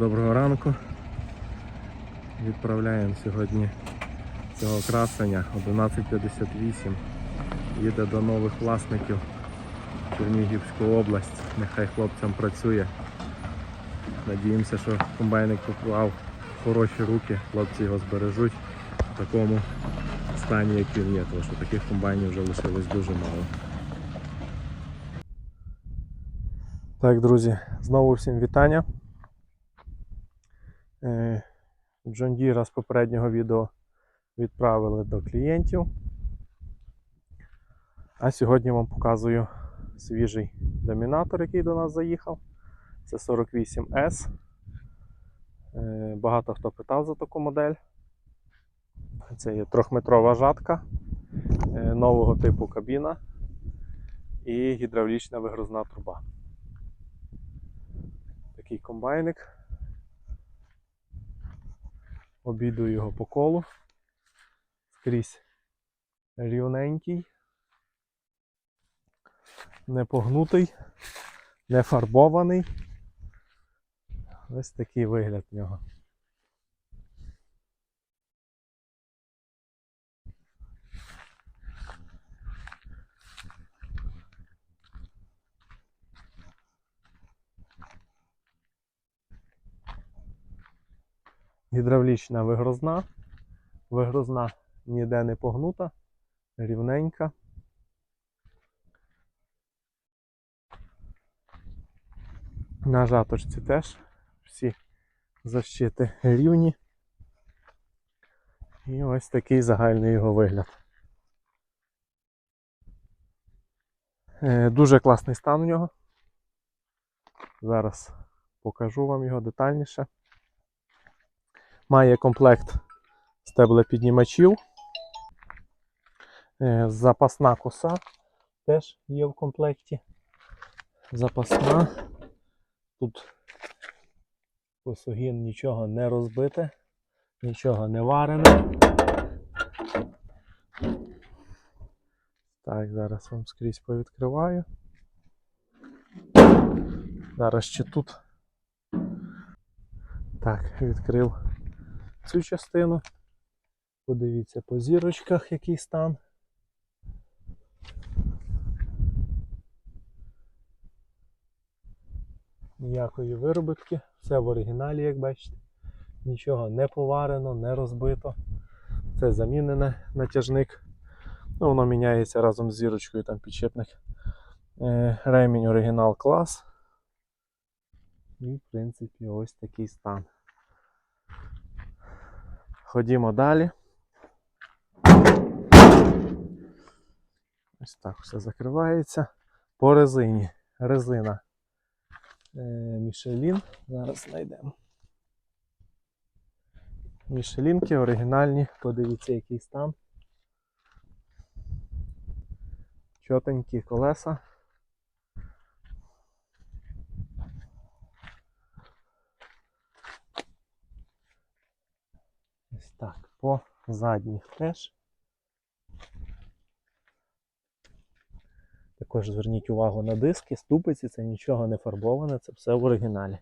Доброго ранку. Відправляємо сьогодні цього красення 1158. Їде до нових власників Чернігівську область. Нехай хлопцям працює. Надіємося, що комбайник попав в хороші руки, хлопці його збережуть в такому стані, як він є, тому що таких комбайнів вже лишилось дуже мало. Так, друзі, знову всім вітання. Е, John Deere з попереднього відео відправили до клієнтів. А сьогодні вам показую свіжий домінатор, який до нас заїхав. Це 48S. Е, Багато хто питав за таку модель. Це є трьохметрова жатка, е, нового типу кабіна і гідравлічна вигрузна труба. Такий комбайник. Обідую його по колу. Скрізь рівненький, не погнутий, не фарбований. Ось такий вигляд в нього. Гідравлічна вигрузна. Вигрузна ніде не погнута, рівненька. На жаточці теж всі защити рівні. І ось такий загальний його вигляд. Е, Дуже класний стан у нього. Зараз покажу вам його детальніше. Має комплект стеблепіднімачів. Е, Запасна коса теж є в комплекті. Запасна. Тут косогін нічого не розбите, нічого не варене. Так, зараз вам скрізь повідкриваю. Зараз ще тут. Так, відкрив цю частину. Подивіться по зірочках, який стан. Ніякої виробітки, все в оригіналі, як бачите. Нічого не поварено, не розбито. Це замінене натяжник. Ну, воно міняється разом з зірочкою, там підшипник. Е, ремінь оригінал клас. І, в принципі, ось такий стан. Ходімо далі. Ось так все закривається. По резині. Резина е, Мішелін. Зараз знайдемо. Мішелінки оригінальні. Подивіться, який стан. Чотенькі колеса. Ось так, по задніх теж. Також зверніть увагу на диски, ступиці, це нічого не фарбоване, це все в оригіналі.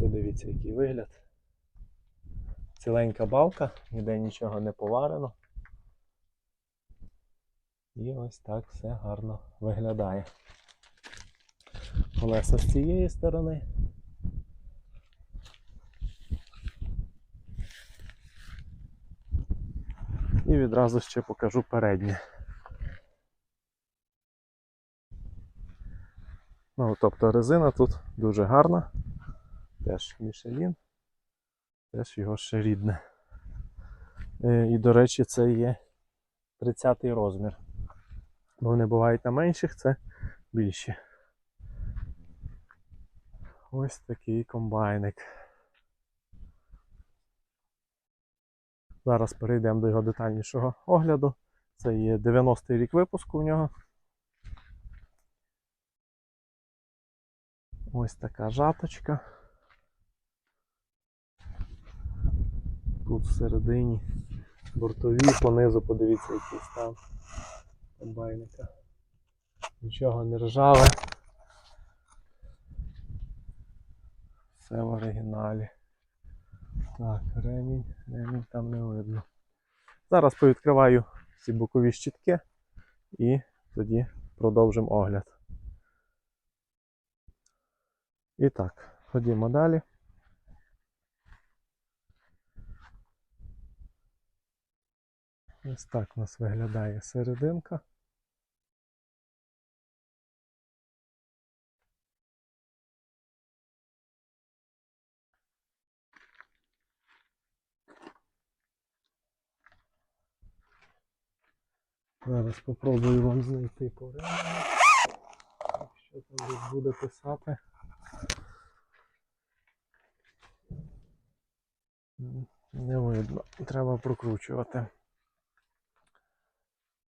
Подивіться, який вигляд. Ціленька балка, ніде нічого не поварено. І ось так все гарно виглядає. Колеса з цієї сторони. І відразу ще покажу переднє. Ну, тобто резина тут дуже гарна. Теж Мішелін. Теж його ще рідне. Е, І, до речі, це є 30-й розмір. Бо вони бувають на менших, це більші. Ось такий комбайник. Зараз перейдемо до його детальнішого огляду. Це є 90-й рік випуску у нього. Ось така жаточка. Тут всередині бортові, понизу подивіться, який стан комбайника. Нічого не ржаве. Все в оригіналі. Так, ремінь, ремінь там не видно. Зараз повідкриваю ці бокові щітки і тоді продовжимо огляд. І так, ходімо далі. Ось так у нас виглядає серединка. Зараз спробую вам знайти порядок. Що там буде писати. Не видно. Треба прокручувати.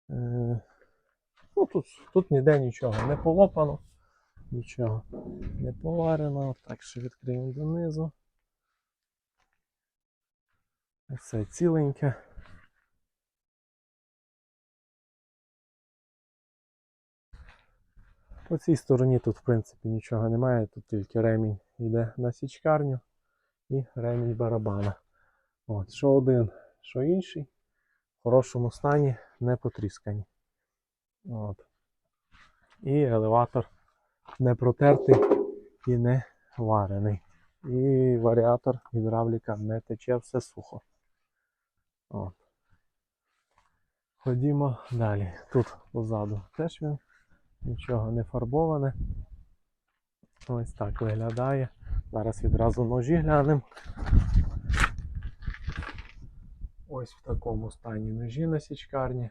Е, Ну, тут, тут ніде нічого не полопано, нічого не поварено. Так, ще відкриємо донизу. Все ціленьке. По цій стороні тут, в принципі, нічого немає, тут тільки ремінь йде на січкарню і ремінь барабана. От, що один, що інший, в хорошому стані, не потріскані. От. І елеватор не протертий і не варений. І варіатор гідравліка не тече, все сухо. От. Ходімо далі. Тут позаду теж він нічого не фарбоване. Ось так виглядає. Зараз відразу ножі глянемо. Ось в такому стані ножі на січкарні.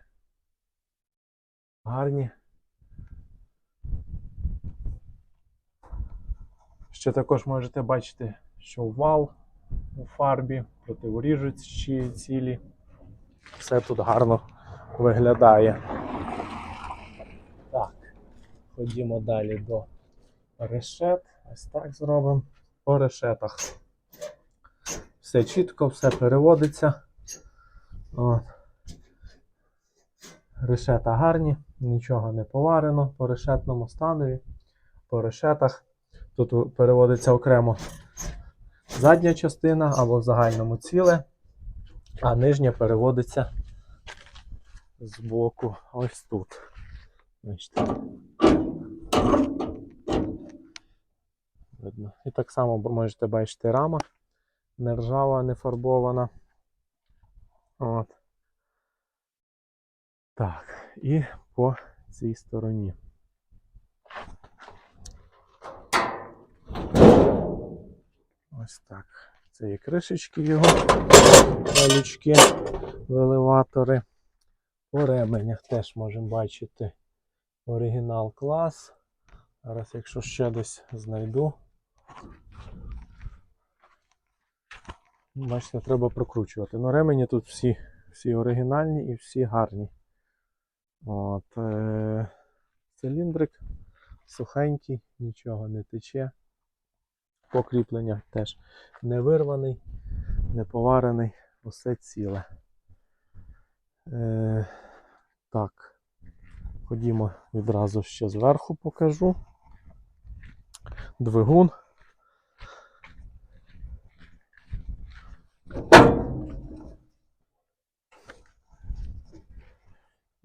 Гарні. Ще також можете бачити, що вал у фарбі, противоріжучі цілі. Все тут гарно виглядає. Ходімо далі до решет. Ось так зробимо по решетах. Все чітко, все переводиться. От. Решета гарні, нічого не поварено по решетному станові, по решетах. Тут переводиться окремо задня частина або в загальному ціле, а нижня переводиться з боку ось тут. Бачите. Видно. І так само можете бачити рама не ржава, не фарбована. От. Так, і по цій стороні. Ось так. Це є кришечки його, лючки, елеватори. По ременях теж можемо бачити оригінал клас. Зараз, якщо ще десь знайду. Бачите, треба прокручувати. Ну, ремені тут всі, всі оригінальні і всі гарні. От, е- циліндрик сухенький, нічого не тече. Покріплення теж не вирваний, не поварений, усе ціле. Е- так, ходімо відразу ще зверху покажу. Двигун.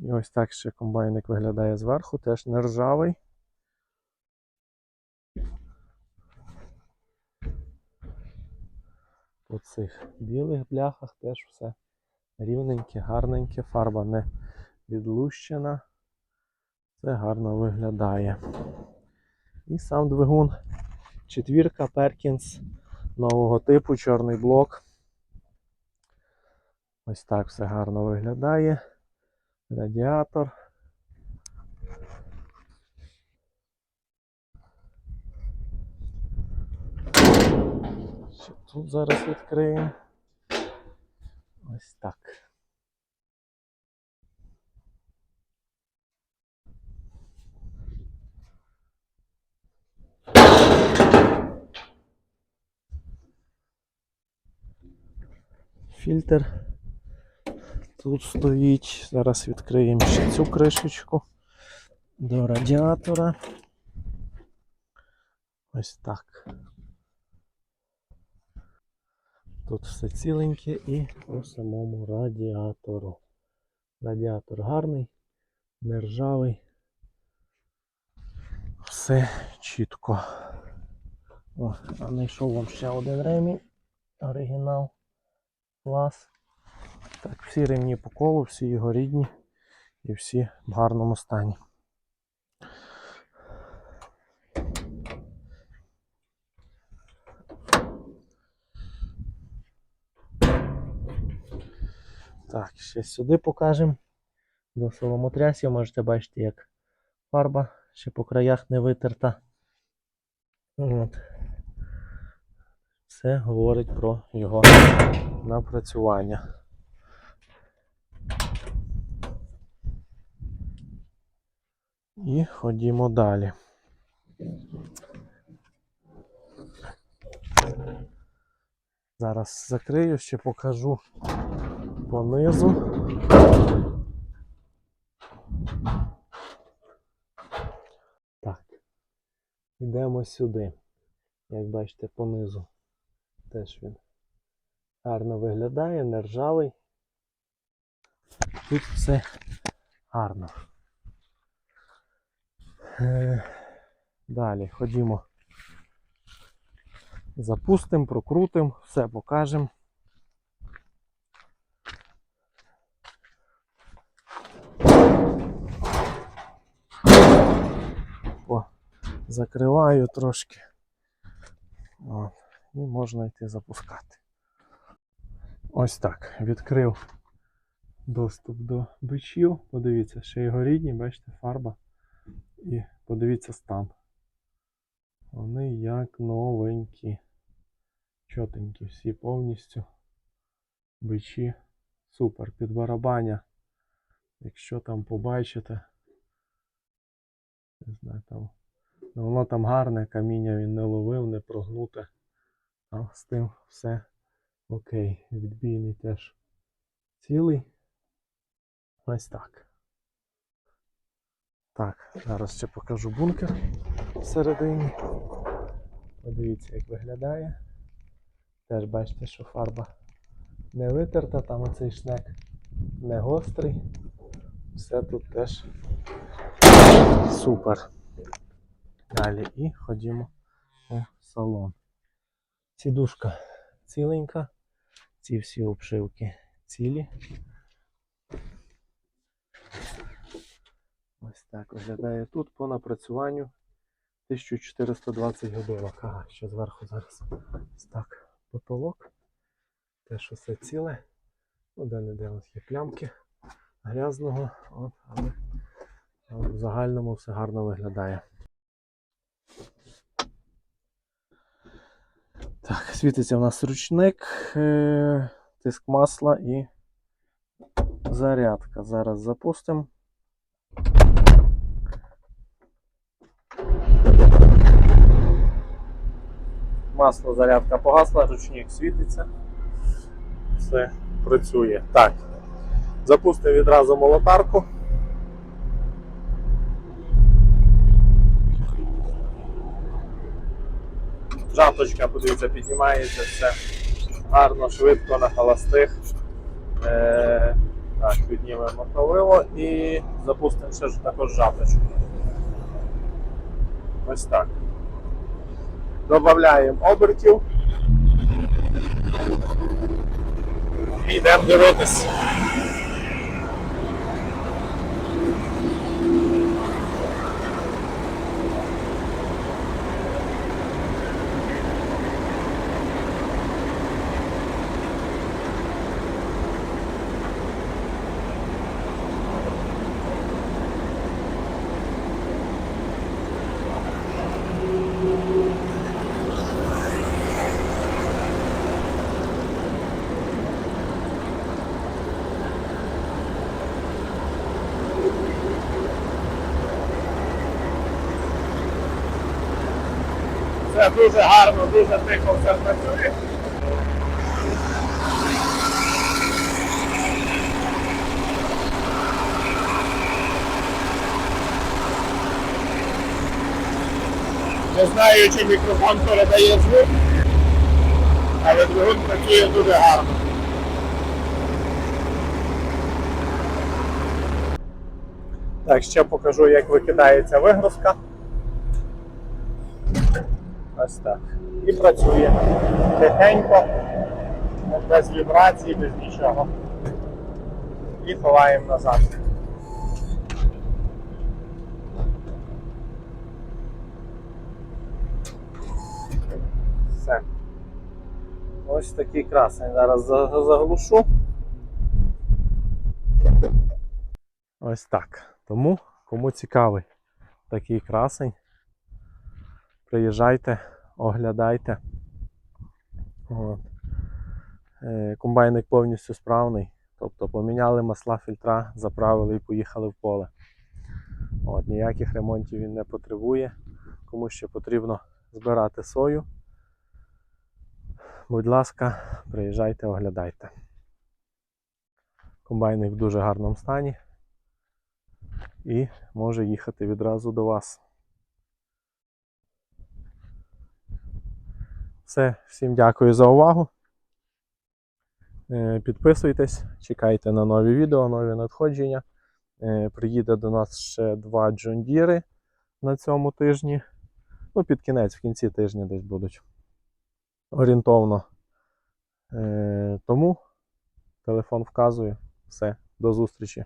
І ось так ще комбайник виглядає зверху, теж не ржавий. По цих білих бляхах теж все рівненьке, гарненьке, фарба не відлущена. Це гарно виглядає. І сам двигун. Четвірка Perkins нового типу, чорний блок. Ось так все гарно виглядає. Радіатор. Ще тут зараз відкриємо. Ось так. Фільтр тут стоїть. Зараз відкриємо ще цю кришечку до радіатора. Ось так. тут все ціленьке і у самому радіатору. Радіатор гарний, не ржавий. Все чітко. О, а знайшов вам ще один ремінь. Оригінал. Клас. Так, всі ремні по колу, всі його рідні і всі в гарному стані. Так, ще сюди покажемо. До соломотрясів можете бачити, як фарба ще по краях не витерта. От. Це говорить про його напрацювання. І ходімо далі. Зараз закрию, ще покажу понизу. Так. Йдемо сюди. Як бачите, понизу. Теж він гарно виглядає, не ржавий. Тут все гарно. Е, Далі ходімо. Запустимо, прокрутимо, все покажемо. Закриваю трошки. От, і можна йти запускати. Ось так. Відкрив доступ до бичів. Подивіться, ще його рідні, бачите, фарба. І подивіться стан. Вони як новенькі. Чотенькі, всі повністю. Бичі. Супер. Під барабаня. Якщо там побачите. Не знаю, там. Ну, воно там гарне, каміння він не ловив, не прогнуте. А з тим все окей. Відбійний теж цілий. Ось так. Так, зараз ще покажу бункер всередині. Подивіться, як виглядає. Теж бачите, що фарба не витерта, там оцей шнек не гострий. Все тут теж супер. Далі і ходімо у салон. Сідушка ціленька, ці всі обшивки цілі. Ось так виглядає тут по напрацюванню 1420 годинок. Ага, ще зверху зараз. Ось так, потолок. Теж усе ціле. Ну, де не де ось є плямки грязного, От, але але в загальному все гарно виглядає. Так, світиться в нас ручник, е, тиск масла і зарядка. Зараз запустимо. Масло зарядка погасла, ручник світиться. Все працює. Так. Запустимо відразу молотарку. Жаточка, подивіться, піднімається все гарно, швидко на холостих. Е, так, піднімемо мотовило і запустимо також жаточку. Ось так. Додаємо обертів. І йдемо. Це дуже гарно, дуже тихо все працює. Не знаю, чи мікрофон передає звук. але двигун працює дуже гарно. Так, ще покажу, як викидається вигрузка. Ось так. І працює тихенько, без вібрацій, без нічого. І ховаємо назад. Все. Ось такий красень. Зараз за- заглушу. Ось так. Тому, кому цікавий такий красень, приїжджайте, оглядайте. От. Е, Комбайник повністю справний. Тобто поміняли масла фільтра, заправили і поїхали в поле. От, ніяких ремонтів він не потребує. Кому ще потрібно збирати сою. Будь ласка, приїжджайте, оглядайте. Комбайник в дуже гарному стані і може їхати відразу до вас. Все, всім дякую за увагу. Е, Підписуйтесь, чекайте на нові відео, нові надходження. Е, Приїде до нас ще два джондіри на цьому тижні. Ну, під кінець, в кінці тижня десь будуть. Орієнтовно. Е, Тому телефон вказує. Все, до зустрічі.